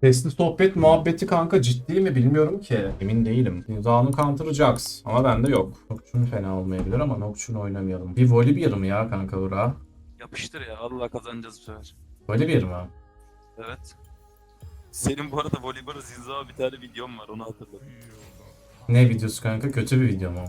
Sesli sohbet muhabbeti kanka ciddi mi bilmiyorum ki. Emin değilim. Counter Jax ama bende yok. Nocturne fena olmayabilir ama Nocturne oynamayalım. Bir Volibear mı ya kanka bura? Yapıştır ya Allah kazanacağız bu sefer. Volibear mı? Evet. Senin bu arada voleybol zinzava bir tane videom var onu hatırladım. Ne videosu kanka? Kötü bir video mu?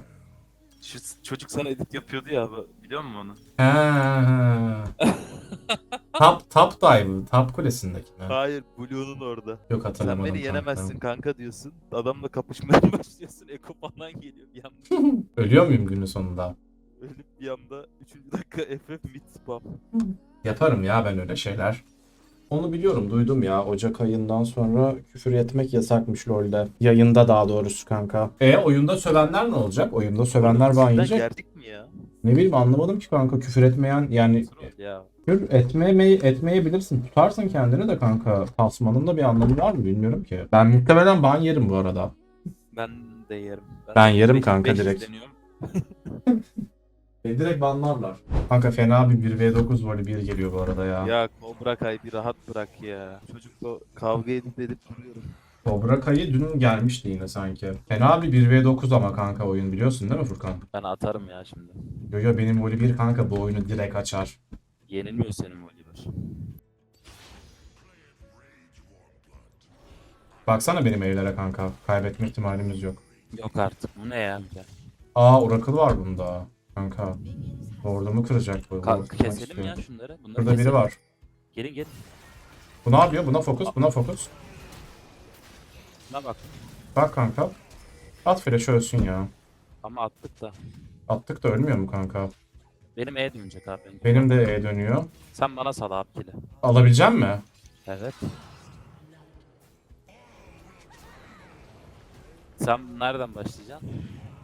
Şu çocuk sana edit yapıyordu ya biliyor musun onu? Ha. top top dive, top kulesindeki mi? Hayır Blue'nun orada. Yok Sen hatırlamadım. beni kanka. yenemezsin kanka diyorsun. Adamla kapışmaya başlıyorsun. Eko falan geliyor bir anda. Ölüyor muyum günün sonunda? Ölüp bir anda 3. dakika FF mid spam. Yaparım ya ben öyle şeyler. Onu biliyorum, duydum ya. Ocak ayından sonra küfür etmek yasakmış LoL'de. Yayında daha doğrusu kanka. E oyunda sövenler ne olacak? Oyunda sövenler ban Sizden yiyecek. gerdik mi ya? Ne bileyim anlamadım ki kanka küfür etmeyen yani Ya küfür etmemeyi etmeyebilirsin. Tutarsın kendini de kanka. Tasmanın da bir anlamı var mı bilmiyorum ki. Ben muhtemelen ban yerim bu arada. Ben de yerim. Ben yerim beş- kanka beş direkt. E, direkt banlarlar. Kanka fena bir 1v9 voley 1 geliyor bu arada ya. ya Cobra Kai bir rahat bırak ya. Çocukla kavga edip edip duruyorum. Cobra Kai'yi dün gelmişti yine sanki. Fena bir 1v9 ama kanka oyun biliyorsun değil mi Furkan? Ben atarım ya şimdi. Yo yo benim voley 1 kanka bu oyunu direkt açar. Yenilmiyor senin voleybol. Baksana benim evlere kanka. Kaybetme ihtimalimiz yok. Yok artık bu ne ya? Güzel. Aa Oracle var bunda. Kanka. Ordumu kıracak bu. Ka- keselim istiyor. ya şunları. Bunları Burada biri keselim. var. Gelin gelin. Bu ne yapıyor? Buna fokus, buna fokus. Buna bak. Bak kanka. At flash ölsün ya. Ama attık da. Attık da ölmüyor mu kanka? Benim E dönecek abi. Benim de E dönüyor. Sen bana sal abi kili. Alabileceğim mi? Evet. Sen nereden başlayacaksın?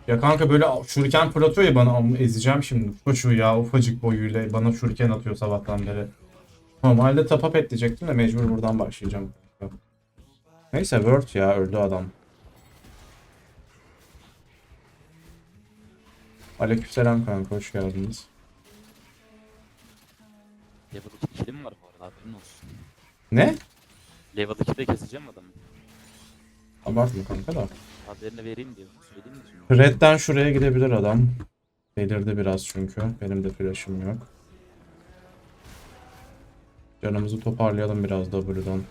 Ya kanka böyle şuriken fırlatıyor ya bana ama ezeceğim şimdi. Çocuğu ya ufacık boyuyla bana şuriken atıyor sabahtan beri. Normalde tapa pet diyecektim de mecbur buradan başlayacağım. Neyse Word ya öldü adam. Aleykümselam kanka hoş geldiniz. Level 2 kilim var bu arada haberin olsun. Ne? Level 2'de keseceğim adamı. Abartma kanka da. Haberini vereyim diye söyleyeyim mi şimdi? Red'den şuraya gidebilir adam. Delirdi biraz çünkü. Benim de flash'ım yok. Canımızı toparlayalım biraz W'dan.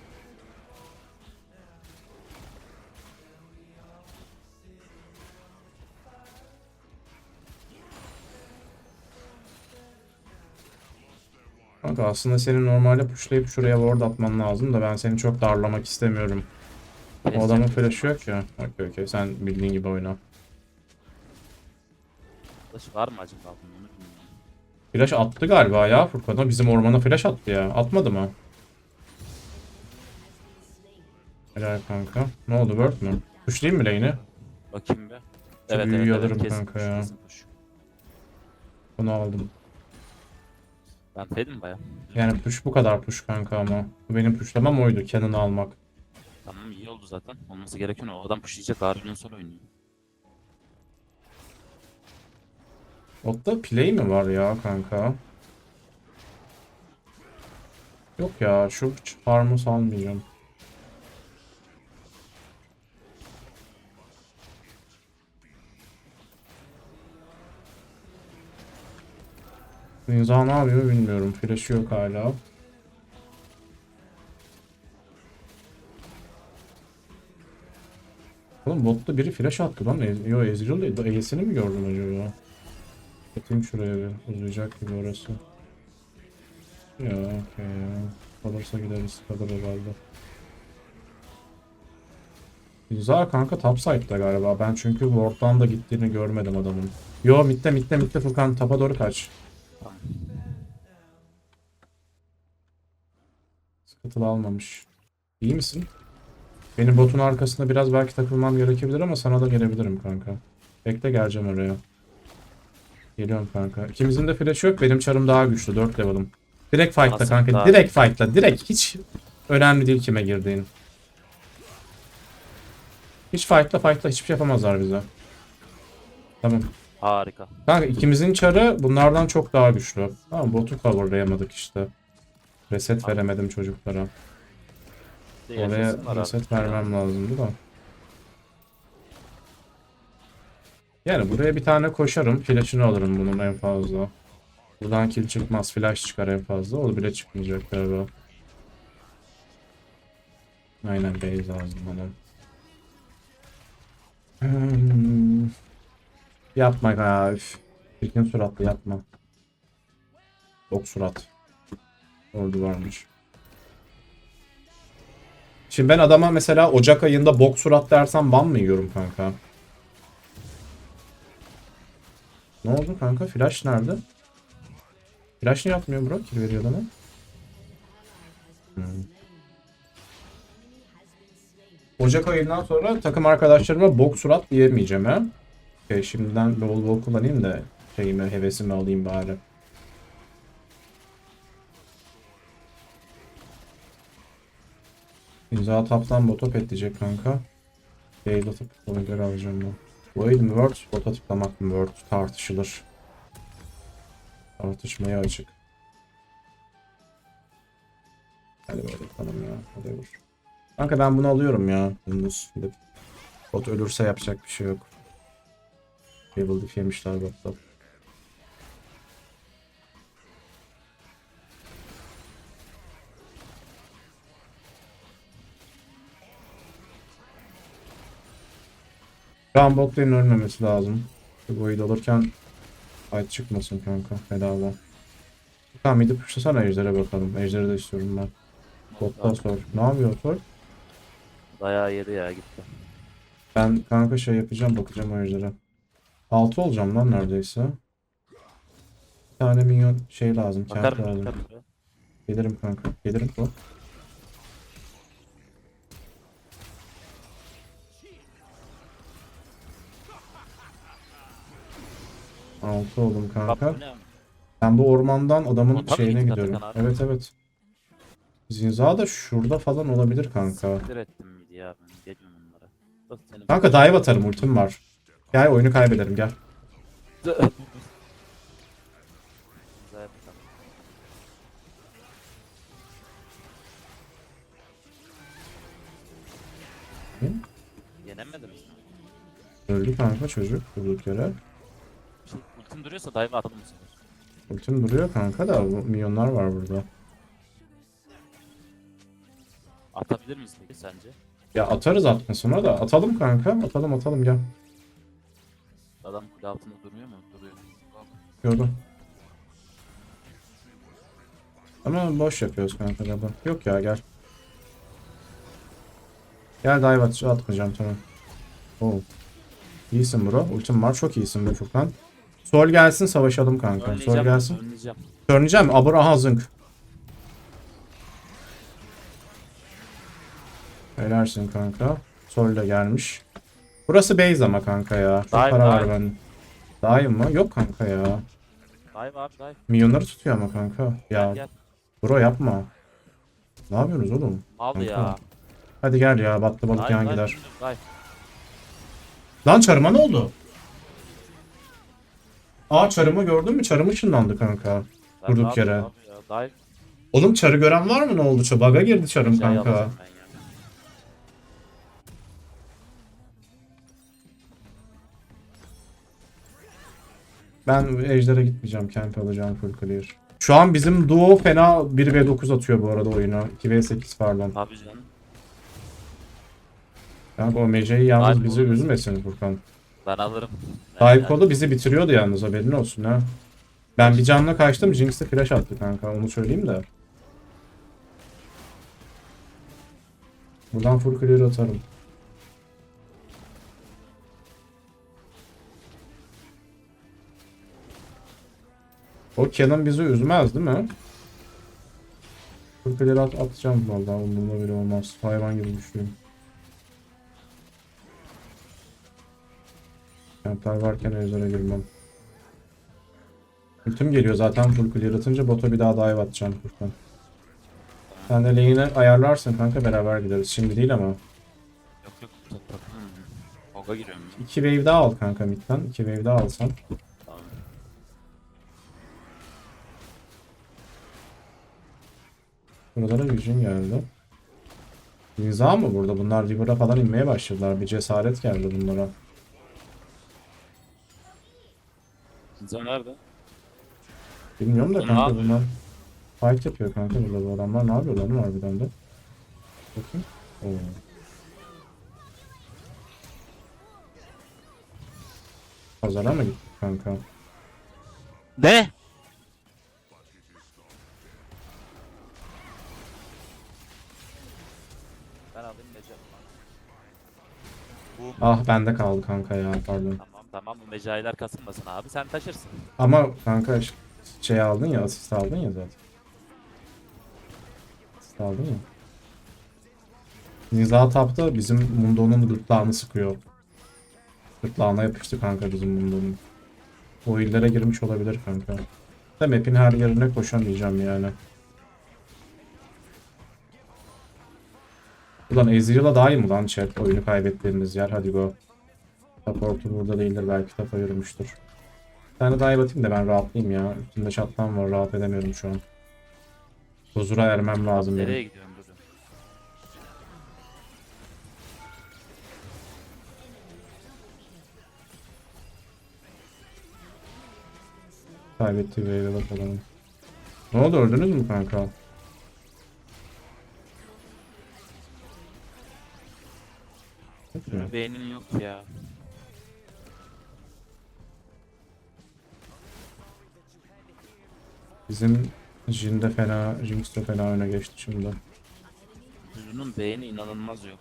Kanka aslında senin normalde pushlayıp şuraya ward atman lazım da ben seni çok darlamak istemiyorum. O adamın flash'ı yok ya. Okey okey sen bildiğin gibi oyna. Flash var mı acaba bunun. Flash attı galiba ya Furkan'a. Bizim ormana flash attı ya. Atmadı mı? Helal kanka. Ne oldu Word mü? Pushlayayım mı lane'i? Bakayım bir. Şu büyüyü alırım kanka ya. kesin. Bunu aldım. Ben pedim baya. Yani push bu kadar push kanka ama. Benim pushlamam oydu. Cannon'ı almak. Tamam iyi oldu zaten. Olması gereken o. Adam pushlayacak Arjun sonra oynuyor. Botta play mi var ya kanka? Yok ya şu farmı salmayacağım. Ninja ne yapıyor bilmiyorum. Flash'ı yok hala. Oğlum botta biri flash attı lan. Ez- Yo Ezreal E'sini mi gördüm acaba? Atayım şuraya bir. Uzayacak gibi orası. Ya okey ya. Kalırsa gideriz. Kalır herhalde. Güzel kanka top side'da galiba. Ben çünkü ward'dan da gittiğini görmedim adamın. Yo mitte mitte mitte Furkan tapa doğru kaç. Tamam. Sıkıntılı almamış. İyi misin? Benim botun arkasında biraz belki takılmam gerekebilir ama sana da gelebilirim kanka. Bekle geleceğim oraya. Geliyorum kanka. İkimizin de flash yok. Benim çarım daha güçlü. 4 level'ım. Direkt fight'la kanka. daha- Direkt fight'la. Direkt. Hiç önemli değil kime girdiğin. Hiç fight'la fight'la hiçbir şey yapamazlar bize. Tamam. Harika. Kanka ikimizin çarı bunlardan çok daha güçlü. Tamam botu coverlayamadık işte. Reset veremedim çocuklara. De Oraya yaşasınlar abi. reset vermem lazımdı da. Yani buraya bir tane koşarım. Flash'ını alırım bunun en fazla. Buradan kill çıkmaz. Flash çıkar en fazla. O bile çıkmayacak galiba. Aynen base lazım bana. Hmm. Yapma ya. Üf. Çirkin suratlı yapma. Çok surat. Ordu varmış. Şimdi ben adama mesela Ocak ayında bok surat dersem ban mı yiyorum kanka? Ne oldu kanka? Flash nerede? Flash niye atmıyor bro? Kill veriyor adama. Hmm. Ocak ayından sonra takım arkadaşlarıma bok surat diyemeyeceğim ha. Okay, şimdiden bol bol kullanayım da şeyimi, hevesimi alayım bari. İmza taptan bota pet diyecek kanka. Değil atıp ona göre alacağım ben. Void mi Word? Bota tıklamak mı Word? Tartışılır. Tartışmaya açık. Hadi böyle yapalım ya. Hadi vur. Kanka ben bunu alıyorum ya. Dümdüz. Bot ölürse yapacak bir şey yok. Table diff yemişler botta. Şu an bot lane'in ölmemesi lazım. Bu void alırken fight çıkmasın kanka. Bedava. Tamam mid'i pushlasana ejder'e bakalım. Ejder'i de istiyorum ben. Botta sor. Ne yapıyor sor? Dayağı yedi ya gitti. Ben kanka şey yapacağım bakacağım o ejder'e. 6 olacağım lan neredeyse. Bir tane minyon şey lazım. Kent Bakarım lazım. bakarım. Gelirim kanka. Gelirim bu. Altı oldum kanka. Ben bu ormandan adamın O tabii şeyine gidiyorum. Evet evet. Zinza da şurada falan olabilir kanka. Ettim ya Kanka dive atarım ultim var. Gel oyunu kaybederim gel. Hı? Yenemedim. Öldü kanka çocuk durduk yere. Şey, ultim duruyorsa dive atalım bu sefer. Ultim duruyor kanka da bu milyonlar var burada. Atabilir miyiz peki sence? Ya atarız atmasına da. Atalım kanka. Atalım atalım gel. Adam kule altında durmuyor mu? Duruyor. Gördüm. Ama boş yapıyoruz kanka galiba. Yok ya gel. Gel dive at atmayacağım tamam. Oo. İyisin bro. Ultim var. Çok iyisin be Furkan. Sol gelsin savaşalım kanka. Sol gelsin. önleyeceğim. Törneyeceğim. Abur aha zınk. Helalsin kanka. Sol de gelmiş. Burası base ama kanka ya. Çok Dive, para var dive. bende. Dive mı? Yok kanka ya. Dive abi dive. Milyonları tutuyor ama kanka. Ya Gel gel. bro yapma. Ne yapıyorsunuz oğlum? Al Kanka. ya. Hadi gel ya battı balık Dive, yan dive, gider. dive. Lan çarıma ne oldu? Aa çarımı gördün mü? Çarım ışınlandı kanka. Dive Durduk abi, yere. abi ya, Dive. Oğlum çarı gören var mı ne oldu? Bug'a girdi çarım Şey kanka. Ben ya. Ejder'e gitmeyeceğim. Camp alacağım full clear. Şu an bizim duo fena 1v9 atıyor bu arada oyunu. 2v8 pardon. Tabii canım. Kanka o Mece'yi yalnız Dive bizi olmaz. üzmesin Furkan. Ben alırım. Dive kolu bizi bitiriyordu yalnız haberin olsun ha. Ben bir canla kaçtım Jinx de flash attı kanka onu söyleyeyim de. Buradan full clear atarım. O Canon bizi üzmez değil mi? Clear at atacağım vallahi umurumda bile olmaz. Hayvan gibi düşünüyorum. Kamplar varken ejder'e girmem. Ultim geliyor zaten full clear atınca bota bir daha dive atacağım Furkan. Sen de lane'i ayarlarsın kanka beraber gideriz. Şimdi değil ama. Yok yok. Hoga giriyorum. ya. İki wave daha al kanka midden. İki wave daha alsan. Buralara Yujin geldi. Niza mı burada? Bunlar River'a falan inmeye başladılar. Bir cesaret geldi bunlara. Zinza nerede? Bilmiyorum da Ne kanka yapıyor? bunlar fight yapıyor kanka burada bu adamlar. Ne yapıyorlar lan harbiden de? Bakayım. Oo. Pazara mı gittik kanka? Ne? Ah bende kaldı kanka ya pardon. tamam tamam bu mecailer kasılmasın abi sen taşırsın. Ama kanka ş- şey aldın ya asist aldın ya zaten. Asist aldın ya. Niza tapta bizim Mundo'nun gırtlağını sıkıyor. Gırtlağına yapıştı kanka bizim Mundo'nun. O illere girmiş olabilir kanka. Da map'in her yerine koşamayacağım yani. Ulan Ezreal'a daha iyi mi lan chat? Oyunu kaybettiğimiz yer. Hadi go. Support'u burada değildir. Belki tapa yürümüştür. Bir tane daha batayım da ben rahatlayayım ya. Üstümde şatlan var. Rahat edemiyorum şu an. Huzura ermem lazım benim. Nereye gidiyorum dur. Kaybettiği wave'e bakalım. Ne oldu öldünüz mü kanka? Mu? Beynin yok ya. Bizim Jin de fena, Jinx de fena öne geçti şimdi. Zulu'nun beyni inanılmaz yok.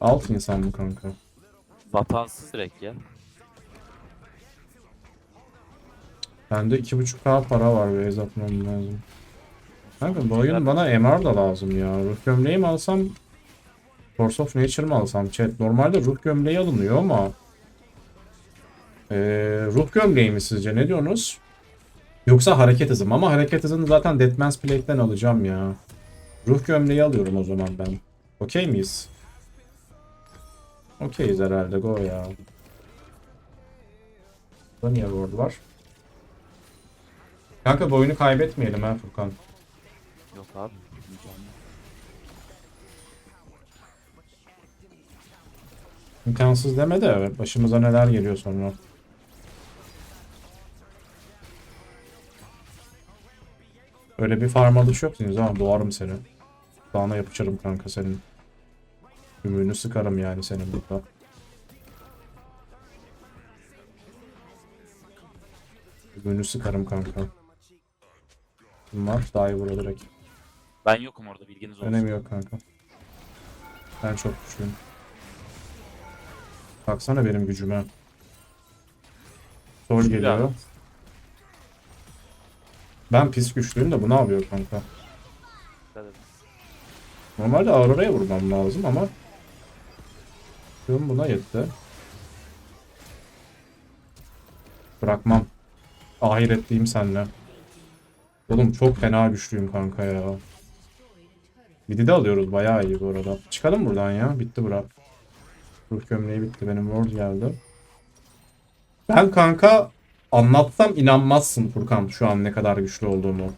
Alt insan bu kanka. Vatansız direkt ya. Bende 2.5k para var base atmam lazım. Kanka bu oyun bana MR da lazım ya. Ruh gömleği mi alsam Force of Nature mı alsam chat? Normalde ruh gömleği alınıyor ama ee, ruh gömleği mi sizce ne diyorsunuz? Yoksa hareket hızı mı? Ama hareket hızını zaten Deadman's Plate'den alacağım ya. Ruh gömleği alıyorum o zaman ben. Okey miyiz? Okeyiz herhalde go ya. Burada niye ward var? Kanka bu oyunu kaybetmeyelim ha Furkan. Yok abi. İmkansız deme de başımıza neler geliyor sonra. Öyle bir farm alış yok senin zaman doğarım seni. Dağına yapışırım kanka senin. Ümüğünü sıkarım yani senin burada. Ümüğünü sıkarım kanka. Bunlar daha iyi direkt. Ben yokum orada bilginiz olsun. Önemi yok kanka. Ben çok güçlüyüm. Baksana benim gücüme. Sol geliyor. Ben pis güçlüyüm de bu ne yapıyor kanka? Normalde Aurora'ya vurmam lazım ama Tüm buna yetti. Bırakmam. Ahiretliyim senle. Oğlum çok fena güçlüyüm kanka ya. Midi de alıyoruz bayağı iyi bu arada. Çıkalım buradan ya. Bitti bura. Ruh gömleği bitti. Benim ward geldi. Ben kanka anlatsam inanmazsın Furkan şu an ne kadar güçlü olduğumu.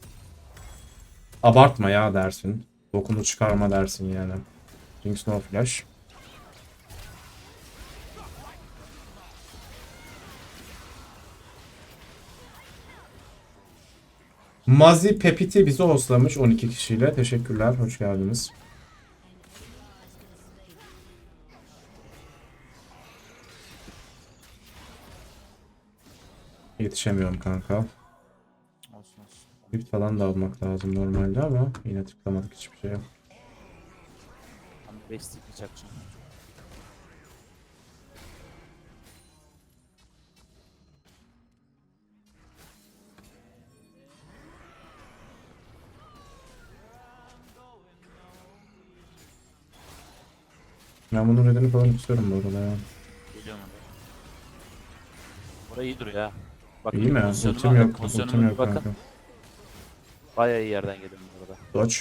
Abartma ya dersin. Bokunu çıkarma dersin yani. Jinx no flash. Mazi Pepiti bizi hostlamış 12 kişiyle. Teşekkürler. Hoş geldiniz. Yetişemiyorum kanka. Olsun olsun. Lift falan da almak lazım normalde ama yine tıklamadık hiçbir 5 stick çakacağım. Ben bunun redini falan istiyorum bu arada ya. Geliyorum oraya. Oraya iyi duruyor ha. Bakın İyi mi? pozisyonuma- Ultim yok. pozisyonuma Ultim bir yok bakın. kanka. Bayağı iyi yerden geliyorum bu arada. Dodge.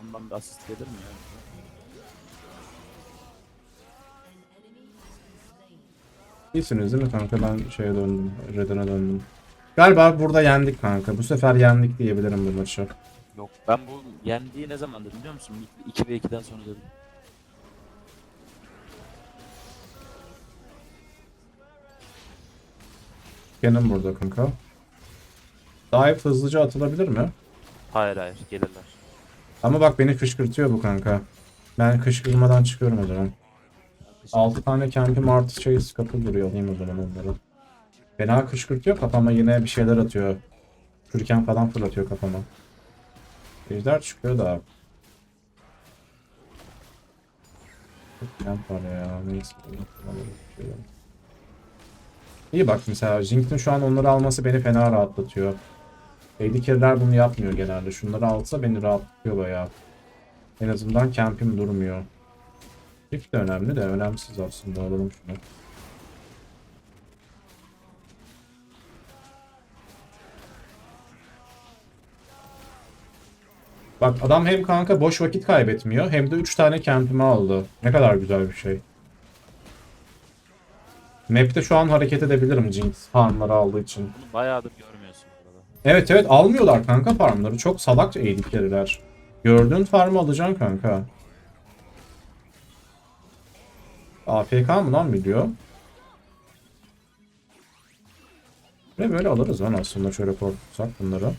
Ondan bir asist gelir mi ya? İyisiniz değil mi kanka? Ben şeye döndüm. Redden'e döndüm. Galiba burada yendik kanka. Bu sefer yendik diyebilirim bu maçı. Yok ben bu yendiği ne zaman dedim biliyor musun? 2 ve 2'den sonra dedim. Cannon burada kanka. Dive hızlıca atılabilir mi? Hayır hayır gelirler. Ama bak beni kışkırtıyor bu kanka. Ben kışkırtmadan çıkıyorum o zaman. 6 tane campim artı şey kapı duruyor. Alayım o zaman onları. Fena kışkırtıyor kafama yine bir şeyler atıyor. Kürken falan fırlatıyor kafama. Ejder çıkıyor da. Camp var ya. Neyse. İyi bak mesela Jinx'in şu an onları alması beni fena rahatlatıyor. Carry'ler bunu yapmıyor genelde. Şunları alsa beni rahatlatıyor bayağı. En azından camp'im durmuyor. Rift de önemli de önemsiz aslında alalım şunu. Bak adam hem kanka boş vakit kaybetmiyor hem de 3 tane camp'imi aldı. Ne kadar güzel bir şey. Map'te şu an hareket edebilirim Jinx farmları aldığı için. Bayağıdır görmüyorsun burada. Evet evet almıyorlar kanka farmları. Çok salakça eğilik yeriler. Gördüğün farmı alacaksın kanka. AFK mı lan biliyor? Ve böyle alırız lan aslında şöyle korkutsak bunları.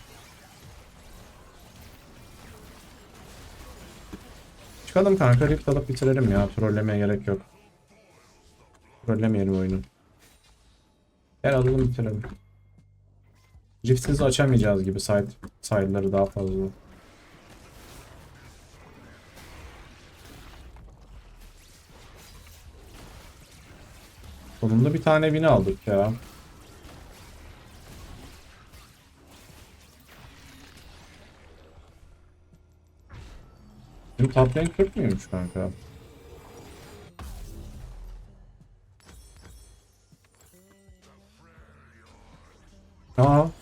Çıkalım kanka rift alıp bitirelim ya. Trollemeye gerek yok. Trollemeyelim oyunu. Gel alalım bitirelim. Riftsiz açamayacağız gibi side, side'ları daha fazla. Sonunda bir tane win aldık ya. Bizim top lane 40 mıymış kanka?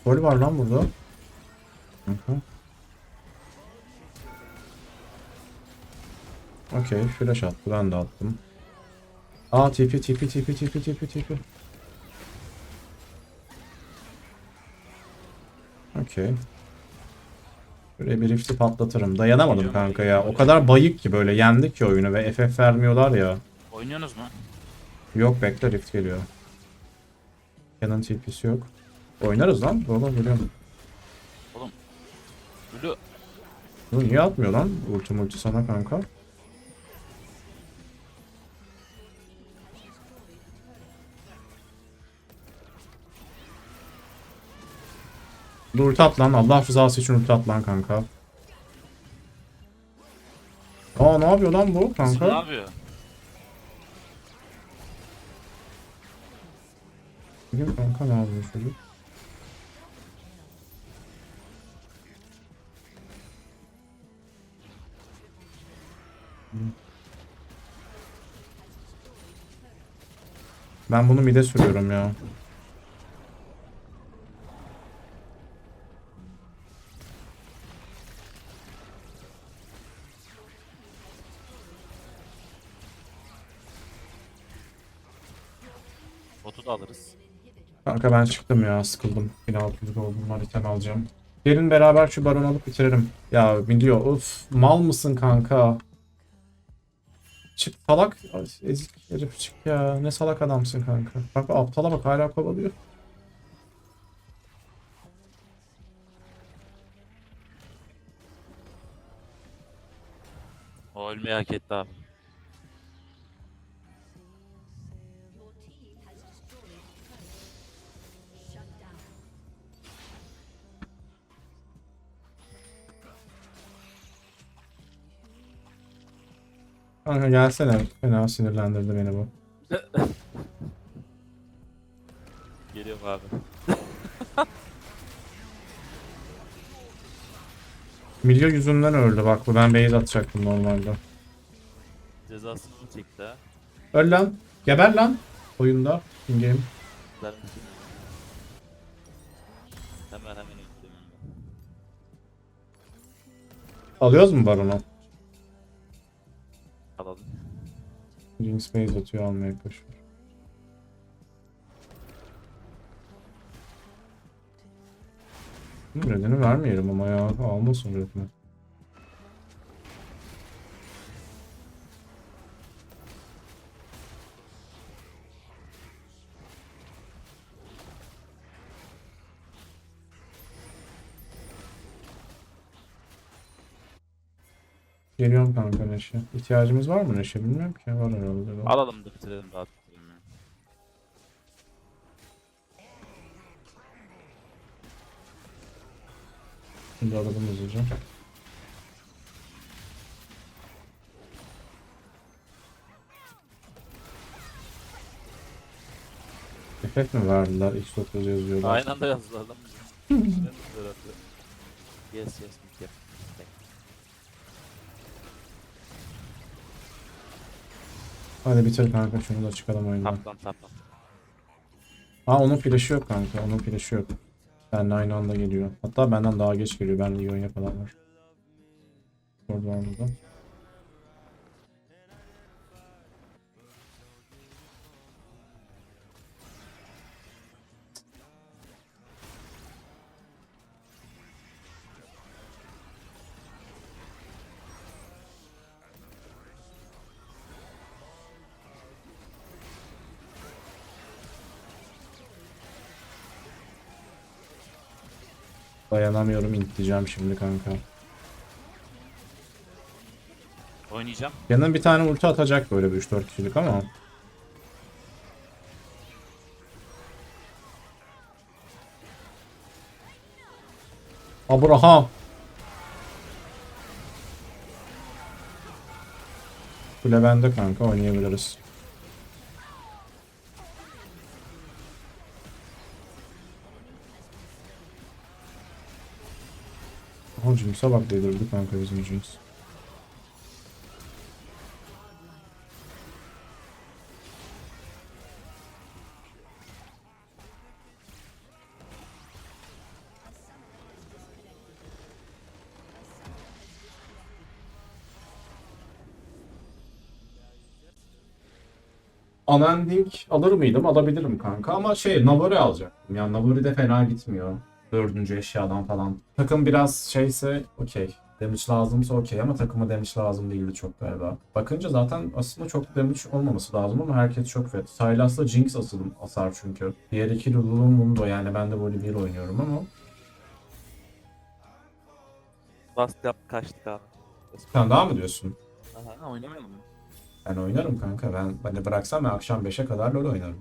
Gol var lan burada. Hı hı. Okey, flash attı. Ben de attım. Aa, TP, TP, TP, TP, TP, TP. Okey. Böyle bir rift'i patlatırım. Dayanamadım kanka ya. O kadar bayık ki böyle yendik ki oyunu ve FF vermiyorlar ya. Oynuyorsunuz mu? Yok bekle rift geliyor. Canon TP'si yok. Oynarız lan. Valla biliyorum. Blue Bu niye atmıyor lan ulti multi sana kanka? Dur ulti at lan Allah rızası için ulti at lan kanka. Aa ne yapıyor lan bu ne kanka? yapıyor? Bakayım kanka ne yapıyor çocuk? Ben bunu mide sürüyorum ya. Botu da alırız. Kanka ben çıktım ya sıkıldım. Yine 600 oldum var item alacağım. Gelin beraber şu baron alıp bitirelim. Ya biliyor of mal mısın kanka? Çık salak ezik herif çık ya. Ne salak adamsın kanka. Bak aptala bak hala kovalıyor. O ölmeyi hak etti abi. Kanka gelsene. Fena sinirlendirdi beni bu. Geliyorum abi. Milyo yüzünden öldü bak bu ben base atacaktım normalde. Cezasını çekti ha. Öl lan. Geber lan. Oyunda. In game. Şey. Hemen hemen öldüm. Alıyoruz mu baronu? Jinx base atıyor almaya koşuyor. Redini vermeyelim ama ya almasın redini. Geliyorum kanka Neşe. İhtiyacımız var mı Neşe? Bilmiyorum ki. Var herhalde. Alalım da bitirelim rahat bitirelim ya. Şimdi alalım hızlıca. Efekt mi verdiler? X9 yazıyorlar. Aynı anda yazdılar lan bize. Yes yes mid yap. Hadi bitir kanka şunu da çıkalım oyundan. Taplan taplan. Aa onun flash'ı yok kanka. Onun flash'ı yok. Benle aynı anda geliyor. Hatta benden daha geç geliyor. Ben Leon'ya falan var. Orada var Dayanamıyorum intleyeceğim şimdi kanka. Oynayacağım. Yanına bir tane ulti atacak böyle bir 3-4 kişilik ama. Abraham. Kule bende kanka oynayabiliriz. Jinx'e bak delirdi kanka bizim Jinx. Unending alır mıydım? Alabilirim kanka ama şey Navori alacaktım. Yani Navori de fena gitmiyor. Dördüncü eşyadan falan. Takım biraz şeyse okey. Damage lazımsa okey ama takıma damage lazım değildi çok galiba. Bakınca zaten aslında çok damage olmaması lazım ama herkes çok fet. Sylas'la Jinx asılım asar çünkü. Diğer iki Lulu Mundo yani ben de Voli 1 oynuyorum ama. Last yap kaçtık abi. Sen daha mı diyorsun? Aha oynamayalım mı? Ben oynarım kanka. Ben hani bıraksam ben akşam 5'e kadar LoL oynarım.